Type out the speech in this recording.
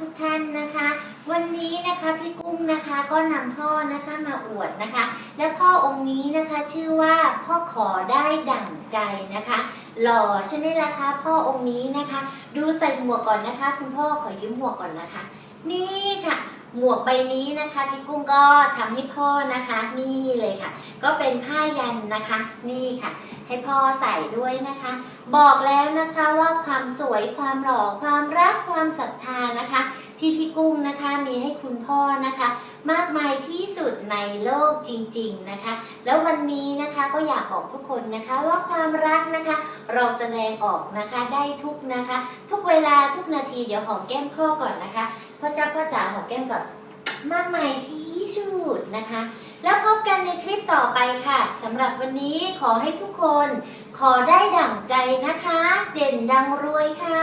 ทุกๆท่านนะคะ วันนี้นะคะพี่กุ้งนะคะก็นำพ่อนะคะมาอวดนะคะ และพ่อองค์นี้นะคะชื่อว่าพ่อขอได้ดั่งใจนะคะ หล่อใช่ไหมล่ะคะพ่อองค์นี้นะคะ ดูใส่หมวกก่อนนะคะ คุณพ่อขอยืมหมวกก่อนนะคะ นี่ค่ะ หมวกใบนี้นะคะพี่กุ้งก็ทำให้พ่อนะคะนี่เลยค่ะ ก็เป็นผ้ายันนะคะนี่ค่ะ ให้พ่อใส่ด้วยนะคะ บอกแล้วนะคะว่าความสวยความหล่อความรักความศรัทธานะคะ ที่พี่กุ้งนะคะมีให้คุณพ่อนะคะ มากมายที่สุดในโลกจริง ๆนะคะ แล้ววันนี้นะคะก็อยากบอกทุกคนนะคะว่าความรักนะคะ เราแสดงออกนะคะได้ทุกนะคะ ทุกเวลาทุกนาทีเดี๋ยวหอมแก้มพ่อก่อนนะคะ แก้มกับมากมายที่สุดนะคะ แล้วพบกันในคลิปต่อไปค่ะสำหรับวันนี้ขอให้ทุกคน ขอได้ดั่งใจนะคะ เด่นดังรวยค่ะ